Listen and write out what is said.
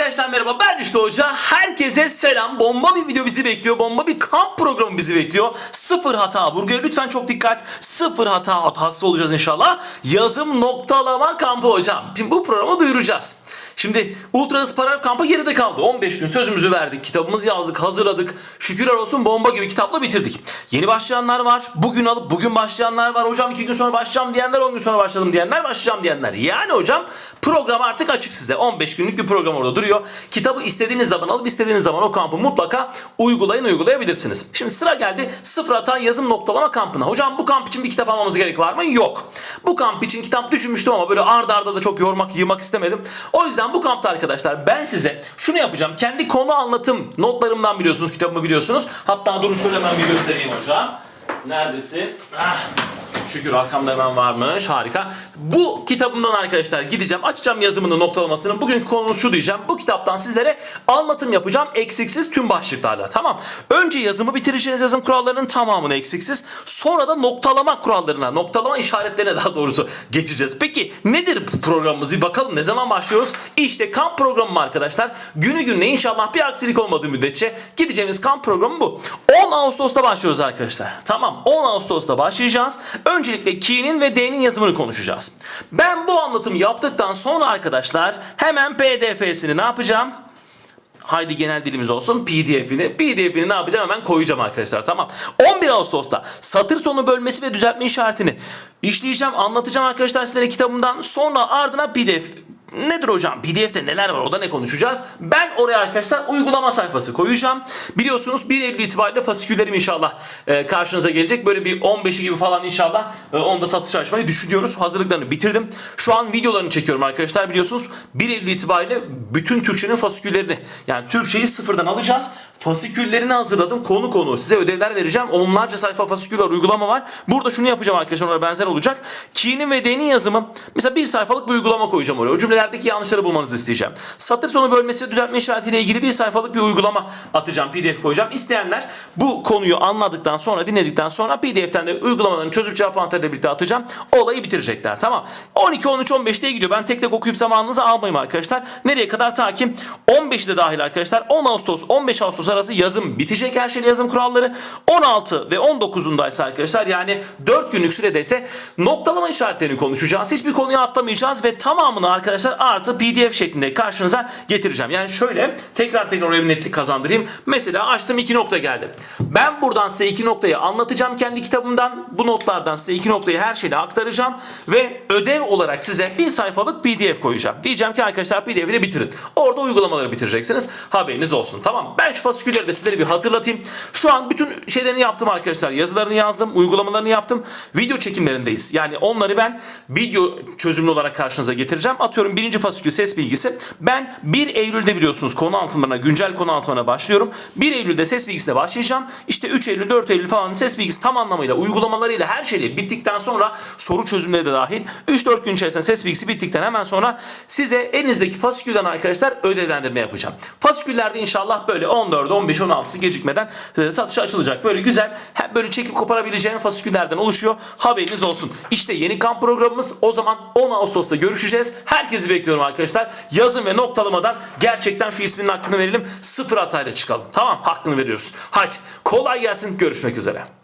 Arkadaşlar merhaba ben Rüştü Hoca. Herkese selam. Bomba bir video bizi bekliyor. Bomba bir kamp programı bizi bekliyor. Sıfır hata. Vurguya lütfen çok dikkat. Sıfır hata hatası olacağız inşallah. Yazım noktalama kampı hocam. Şimdi bu programı duyuracağız. Şimdi Ultra Hız Parar kampı geride kaldı. 15 gün sözümüzü verdik. Kitabımızı yazdık, hazırladık. Şükürler olsun bomba gibi kitapla bitirdik. Yeni başlayanlar var. Bugün alıp bugün başlayanlar var. Hocam 2 gün sonra başlayacağım diyenler, 10 gün sonra başladım diyenler, başlayacağım diyenler. Yani hocam program artık açık size. 15 günlük bir program orada duruyor. Kitabı istediğiniz zaman alıp istediğiniz zaman o kampı mutlaka uygulayın uygulayabilirsiniz. Şimdi sıra geldi sıfır hata yazım noktalama kampına. Hocam bu kamp için bir kitap almamız gerek var mı? Yok. Bu kamp için kitap düşünmüştüm ama böyle arda arda da çok yormak yığmak istemedim. O yüzden bu kampta arkadaşlar ben size şunu yapacağım. Kendi konu anlatım notlarımdan biliyorsunuz kitabımı biliyorsunuz. Hatta durun şöyle hemen bir göstereyim hocam. Neredesin? Ah. Şükür arkamda hemen varmış. Harika. Bu kitabımdan arkadaşlar gideceğim. Açacağım yazımını noktalamasını. Bugünkü konumuz şu diyeceğim. Bu kitaptan sizlere anlatım yapacağım. Eksiksiz tüm başlıklarla. Tamam. Önce yazımı bitireceğiz. Yazım kurallarının tamamını eksiksiz. Sonra da noktalama kurallarına, noktalama işaretlerine daha doğrusu geçeceğiz. Peki nedir bu programımız? Bir bakalım ne zaman başlıyoruz? İşte kamp programı arkadaşlar. Günü gününe inşallah bir aksilik olmadığı müddetçe gideceğimiz kamp programı bu. 10 Ağustos'ta başlıyoruz arkadaşlar. Tamam 10 Ağustos'ta başlayacağız. Öncelikle Key'nin ve D'nin yazımını konuşacağız. Ben bu anlatımı yaptıktan sonra arkadaşlar hemen PDF'sini ne yapacağım? Haydi genel dilimiz olsun PDF'ini. PDF'ini ne yapacağım hemen koyacağım arkadaşlar tamam. 11 Ağustos'ta satır sonu bölmesi ve düzeltme işaretini işleyeceğim anlatacağım arkadaşlar sizlere kitabımdan. Sonra ardına PDF Nedir hocam? PDF'de neler var? Orada ne konuşacağız? Ben oraya arkadaşlar uygulama sayfası koyacağım. Biliyorsunuz 1 Eylül itibariyle fasiküllerim inşallah e, karşınıza gelecek. Böyle bir 15'i gibi falan inşallah e, onu da satışa açmayı düşünüyoruz. Hazırlıklarını bitirdim. Şu an videolarını çekiyorum arkadaşlar. Biliyorsunuz 1 Eylül itibariyle bütün Türkçenin fasiküllerini yani Türkçeyi sıfırdan alacağız. Fasiküllerini hazırladım. Konu konu size ödevler vereceğim. Onlarca sayfa fasikül var, uygulama var. Burada şunu yapacağım arkadaşlar ona benzer olacak. Key'nin ve D'nin yazımı mesela bir sayfalık bir uygulama koyacağım oraya. O cümlelerdeki yanlışları bulmanızı isteyeceğim. Satır sonu bölmesi ve düzeltme işaretiyle ilgili bir sayfalık bir uygulama atacağım. PDF koyacağım. İsteyenler bu konuyu anladıktan sonra dinledikten sonra PDF'ten de uygulamaların çözüp cevap anahtarıyla birlikte atacağım. Olayı bitirecekler tamam. 12, 13, 15 diye gidiyor. Ben tek tek okuyup zamanınızı almayayım arkadaşlar. Nereye kadar takip? 15 de dahil arkadaşlar. 10 Ağustos 15 Ağustos arası yazım bitecek her şeyle yazım kuralları. 16 ve 19'undaysa arkadaşlar yani 4 günlük sürede ise noktalama işaretlerini konuşacağız. Hiçbir konuyu atlamayacağız ve tamamını arkadaşlar artı PDF şeklinde karşınıza getireceğim. Yani şöyle tekrar tekrar oraya netlik kazandırayım. Mesela açtım iki nokta geldi. Ben buradan size iki noktayı anlatacağım kendi kitabımdan. Bu notlardan size iki noktayı her şeyle aktaracağım ve ödev olarak size bir sayfalık PDF koyacağım. Diyeceğim ki arkadaşlar PDF'i de bitirin. Orada uygulamaları bitireceksiniz. Haberiniz olsun. Tamam. Ben şu fasikülleri de sizlere bir hatırlatayım. Şu an bütün şeylerini yaptım arkadaşlar. Yazılarını yazdım, uygulamalarını yaptım. Video çekimlerindeyiz. Yani onları ben video çözümlü olarak karşınıza getireceğim. Atıyorum birinci fasikül ses bilgisi. Ben 1 Eylül'de biliyorsunuz konu altınlarına, güncel konu altınlarına başlıyorum. 1 Eylül'de ses bilgisine başlayacağım. İşte 3 Eylül, 4 Eylül falan ses bilgisi tam anlamıyla uygulamalarıyla her şeyle bittikten sonra soru çözümleri de dahil 3-4 gün içerisinde ses bilgisi bittikten hemen sonra size elinizdeki fasikülden arkadaşlar ödevlendirme yapacağım. Fasiküllerde inşallah böyle 14, 15, 16'sı gecikmeden e, satışa açılacak. Böyle güzel, hep böyle çekip koparabileceğin fasiküllerden oluşuyor. Haberiniz olsun. İşte yeni kamp programımız o zaman 10 Ağustos'ta görüşeceğiz. Herkesi bekliyorum arkadaşlar. Yazın ve noktalamadan gerçekten şu isminin hakkını verelim. Sıfır hatayla çıkalım. Tamam hakkını veriyoruz. Hadi kolay gelsin. Görüşmek üzere.